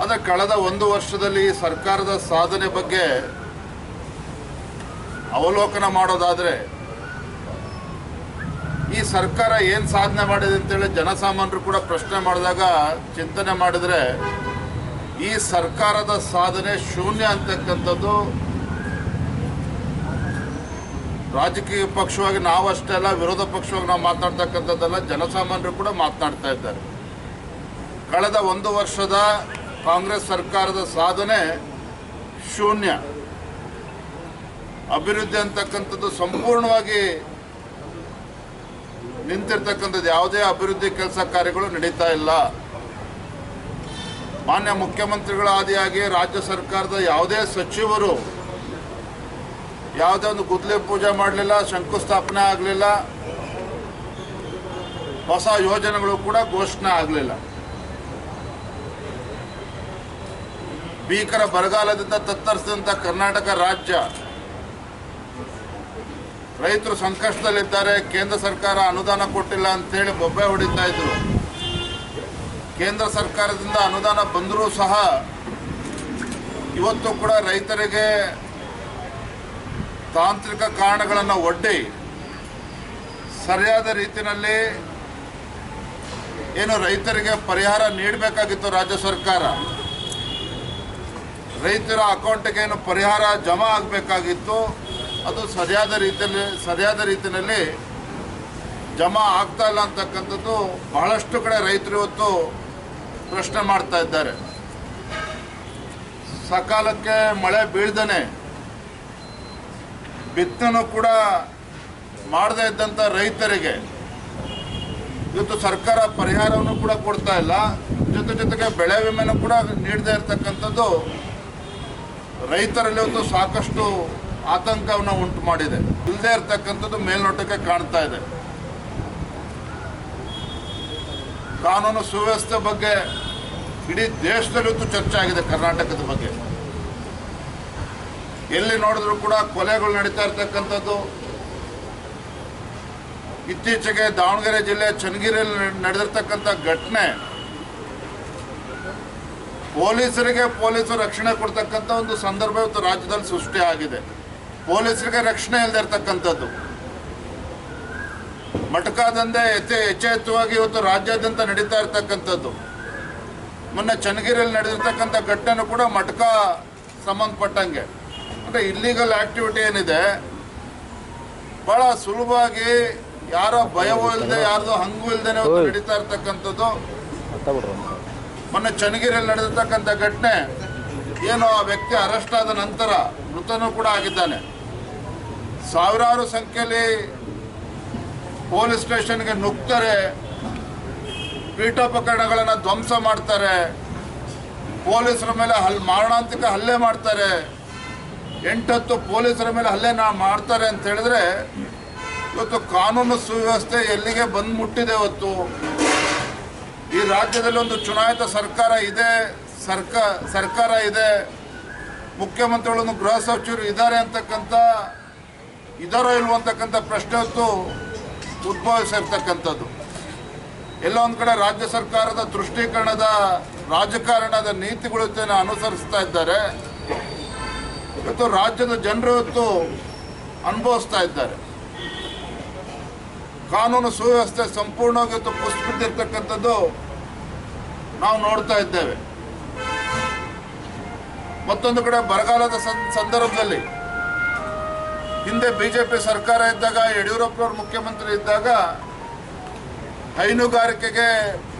ಆದರೆ ಕಳೆದ ಒಂದು ವರ್ಷದಲ್ಲಿ ಸರ್ಕಾರದ ಸಾಧನೆ ಬಗ್ಗೆ ಅವಲೋಕನ ಮಾಡೋದಾದರೆ ಈ ಸರ್ಕಾರ ಏನು ಸಾಧನೆ ಮಾಡಿದೆ ಅಂತೇಳಿ ಜನಸಾಮಾನ್ಯರು ಕೂಡ ಪ್ರಶ್ನೆ ಮಾಡಿದಾಗ, ಚಿಂತನೆ ಮಾಡಿದರೆ ಈ ಸರ್ಕಾರದ ಸಾಧನೆ ಶೂನ್ಯ ಅಂತಕ್ಕಂಥದ್ದು ರಾಜಕೀಯ ಪಕ್ಷವಾಗಿ ನಾವಷ್ಟೇ ಅಲ್ಲ, ವಿರೋಧ ಪಕ್ಷವಾಗಿ ನಾವು ಮಾತನಾಡ್ತಕ್ಕಂಥದ್ದಲ್ಲ, ಜನಸಾಮಾನ್ಯರು ಕೂಡ ಮಾತನಾಡ್ತಾ ಇದ್ದಾರೆ. ಕಳೆದ ಒಂದು ವರ್ಷದ ಕಾಂಗ್ರೆಸ್ ಸರ್ಕಾರದ ಸಾಧನೆ ಶೂನ್ಯ. ಅಭಿವೃದ್ಧಿ ಅಂತಕ್ಕಂಥದ್ದು ಸಂಪೂರ್ಣವಾಗಿ ನಿಂತಿರ್ತಕ್ಕಂಥದ್ದು. ಯಾವುದೇ ಅಭಿವೃದ್ಧಿ ಕೆಲಸ ಕಾರ್ಯಗಳು ನಡೀತಾ ಇಲ್ಲ. ಮಾನ್ಯ ಮುಖ್ಯಮಂತ್ರಿಗಳ ಆದಿಯಾಗಿ ರಾಜ್ಯ ಸರ್ಕಾರದ ಯಾವುದೇ ಸಚಿವರು ಯಾವುದೇ ಒಂದು ಗುದ್ಲೆ ಪೂಜೆ ಮಾಡಲಿಲ್ಲ, ಶಂಕುಸ್ಥಾಪನೆ ಆಗಲಿಲ್ಲ, ಹೊಸ ಯೋಜನೆಗಳು ಕೂಡ ಘೋಷಣೆ ಆಗಲಿಲ್ಲ. ಭೀಕರ ಬರಗಾಲದಿಂದ ತತ್ತರಿಸಿದಂಥ ಕರ್ನಾಟಕ ರಾಜ್ಯ. ರೈತರು ಸಂಕಷ್ಟದಲ್ಲಿದ್ದಾರೆ. ಕೇಂದ್ರ ಸರ್ಕಾರ ಅನುದಾನ ಕೊಟ್ಟಿಲ್ಲ ಅಂತೇಳಿ ಬೊಬ್ಬೆ ಹೊಡಿತಾ ಇದ್ರು. ಕೇಂದ್ರ ಸರ್ಕಾರದಿಂದ ಅನುದಾನ ಬಂದರೂ ಸಹ ಇವತ್ತು ಕೂಡ ರೈತರಿಗೆ ತಾಂತ್ರಿಕ ಕಾರಣಗಳನ್ನು ಒಡ್ಡಿ ಸರಿಯಾದ ರೀತಿಯಲ್ಲಿ ಏನು ರೈತರಿಗೆ ಪರಿಹಾರ ನೀಡಬೇಕಾಗಿತ್ತು ರಾಜ್ಯ ಸರ್ಕಾರ. ರೈತರ ಅಕೌಂಟ್ಗೆ ಏನು ಪರಿಹಾರ ಜಮಾ ಆಗಬೇಕಾಗಿತ್ತು, ಅದು ಸರಿಯಾದ ರೀತಿಯಲ್ಲಿ ಸರಿಯಾದ ರೀತಿಯಲ್ಲಿ ಜಮಾ ಆಗ್ತಾ ಇಲ್ಲ ಅಂತಕ್ಕಂಥದ್ದು ಬಹಳಷ್ಟು ಕಡೆ ರೈತರು ಇವತ್ತು ಪ್ರಶ್ನೆ ಮಾಡ್ತಾ ಇದ್ದಾರೆ. ಸಕಾಲಕ್ಕೆ ಮಳೆ ಬೀಳ್ದನೆ ಬಿತ್ತನೂ ಕೂಡ ಮಾಡದೇ ಇದ್ದಂಥ ರೈತರಿಗೆ ಇವತ್ತು ಸರ್ಕಾರ ಪರಿಹಾರವನ್ನು ಕೂಡ ಕೊಡ್ತಾ ಇಲ್ಲ. ಜೊತೆ ಜೊತೆಗೆ ಬೆಳೆ ವಿಮೆನೂ ಕೂಡ ನೀಡದೇ ಇರತಕ್ಕಂಥದ್ದು ರೈತರಲ್ಲಿ ಒಂದು ಸಾಕಷ್ಟು ಆತಂಕವನ್ನು ಉಂಟು ಮಾಡಿದೆ. ಇಲ್ಲದೆ ಇರತಕ್ಕಂಥದ್ದು ಮೇಲ್ನೋಟಕ್ಕೆ ಕಾಣ್ತಾ ಇದೆ. ಕಾನೂನು ಸುವ್ಯವಸ್ಥೆ ಬಗ್ಗೆ ಇಡೀ ದೇಶದಲ್ಲಿ ಒಂದು ಚರ್ಚೆ ಆಗಿದೆ ಕರ್ನಾಟಕದ ಬಗ್ಗೆ. ಎಲ್ಲಿ ನೋಡಿದ್ರು ಕೂಡ ಕೊಲೆಗಳು ನಡೀತಾ ಇರ್ತಕ್ಕಂಥದ್ದು. ಇತ್ತೀಚೆಗೆ ದಾವಣಗೆರೆ ಜಿಲ್ಲೆ ಚನ್ನಗಿರಿಯಲ್ಲಿ ನಡೆದಿರ್ತಕ್ಕಂಥ ಘಟನೆ ಪೊಲೀಸರಿಗೆ ಪೊಲೀಸರು ರಕ್ಷಣೆ ಕೊಡ್ತಕ್ಕಂಥ ಒಂದು ಸಂದರ್ಭ ಇವತ್ತು ರಾಜ್ಯದಲ್ಲಿ ಸೃಷ್ಟಿ ಆಗಿದೆ. ಪೊಲೀಸರಿಗೆ ರಕ್ಷಣೆ ಇಲ್ಲದೆ ಇರ್ತಕ್ಕಂಥದ್ದು. ಮಟಕಾದಂದೆ ಹೆಚ್ಚು ಯಥೇಚ್ಛವಾಗಿ ಇವತ್ತು ರಾಜ್ಯಾದ್ಯಂತ ನಡೀತಾ ಇರ್ತಕ್ಕಂಥದ್ದು. ಮೊನ್ನೆ ಚನ್ನಗಿರಿಯಲ್ಲಿ ನಡೆದಿರ್ತಕ್ಕಂಥ ಘಟನೆ ಕೂಡ ಮಟಕ ಸಂಬಂಧಪಟ್ಟಂಗೆ. ಅಂದರೆ ಇಲ್ಲಿಗಲ್ ಆಕ್ಟಿವಿಟಿ ಏನಿದೆ ಭಾಳ ಸುಲಭವಾಗಿ ಯಾರೋ ಭಯವೂ ಇಲ್ಲದೆ ಯಾರ್ದು ಹಂಗೂ ಇಲ್ಲದೆ ನಡೀತಾ ಇರ್ತಕ್ಕಂಥದ್ದು. ಮೊನ್ನೆ ಚನ್ನಗಿರಿಯಲ್ಲಿ ನಡೆದಿರ್ತಕ್ಕಂಥ ಘಟನೆ, ಏನು ಆ ವ್ಯಕ್ತಿ ಅರೆಸ್ಟ್ ಆದ ನಂತರ ಮೃತನೂ ಕೂಡ ಆಗಿದ್ದಾನೆ. ಸಾವಿರಾರು ಸಂಖ್ಯೆಯಲ್ಲಿ ಪೊಲೀಸ್ ಸ್ಟೇಷನ್ಗೆ ನುಗ್ತಾರೆ, ಪೀಠೋಪಕರಣಗಳನ್ನು ಧ್ವಂಸ ಮಾಡ್ತಾರೆ, ಪೊಲೀಸರ ಮೇಲೆ ಹಲ್, ಮಾರಣಾಂತಿಕ ಹಲ್ಲೆ ಮಾಡ್ತಾರೆ, ಎಂಟತ್ತು ಪೊಲೀಸರ ಮೇಲೆ ಹಲ್ಲೆ ನಾ, ಮಾಡ್ತಾರೆ ಅಂತ ಹೇಳಿದ್ರೆ ಇವತ್ತು ಕಾನೂನು ಸುವ್ಯವಸ್ಥೆ ಎಲ್ಲಿಗೆ ಬಂದು ಮುಟ್ಟಿದೆ ಇವತ್ತು? ಈ ರಾಜ್ಯದಲ್ಲಿ ಒಂದು ಚುನಾಯಿತ ಸರ್ಕಾರ ಇದೆ, ಸರ್ಕ, ಸರ್ಕಾರ ಇದೆ ಮುಖ್ಯಮಂತ್ರಿಗಳನ್ನು ಗೃಹ ಸಚಿವರು ಇದ್ದಾರೆ ಅಂತಕ್ಕಂಥ, ಇದಾರೋ ಇಲ್ವೋ ಅಂತಕ್ಕಂಥ ಪ್ರಶ್ನೆ ಹೊತ್ತು ಉದ್ಭವಿಸಿರ್ತಕ್ಕಂಥದ್ದು. ಎಲ್ಲ ಒಂದು ಕಡೆ ರಾಜ್ಯ ಸರ್ಕಾರದ ದೃಷ್ಟೀಕರಣದ ರಾಜಕಾರಣದ ನೀತಿಗಳನ್ನು ಅನುಸರಿಸ್ತಾ ಇದ್ದಾರೆ. ಇವತ್ತು ರಾಜ್ಯದ ಜನರು ಇವತ್ತು ಅನುಭವಿಸ್ತಾ ಇದ್ದಾರೆ. ಕಾನೂನು ಸುವ್ಯವಸ್ಥೆ ಸಂಪೂರ್ಣವಾಗಿ ಇವತ್ತು ಕುಸಿಬಿದ್ದಿರ್ತಕ್ಕಂಥದ್ದು ನಾವು ನೋಡ್ತಾ ಇದ್ದೇವೆ. ಮತ್ತೊಂದು ಕಡೆ ಬರಗಾಲದ ಸಂದರ್ಭದಲ್ಲಿ ಹಿಂದೆ ಬಿಜೆಪಿ ಸರ್ಕಾರ ಇದ್ದಾಗ, ಯಡಿಯೂರಪ್ಪನವರು ಮುಖ್ಯಮಂತ್ರಿ ಇದ್ದಾಗ ಹೈನುಗಾರಿಕೆಗೆ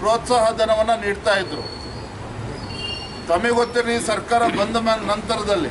ಪ್ರೋತ್ಸಾಹ ಧನವನ್ನು ನೀಡ್ತಾ ಇದ್ರು. ತಮಗೆ ಗೊತ್ತಿರಲಿ ಸರ್ಕಾರ ಬಂದ ನಂತರದಲ್ಲಿ.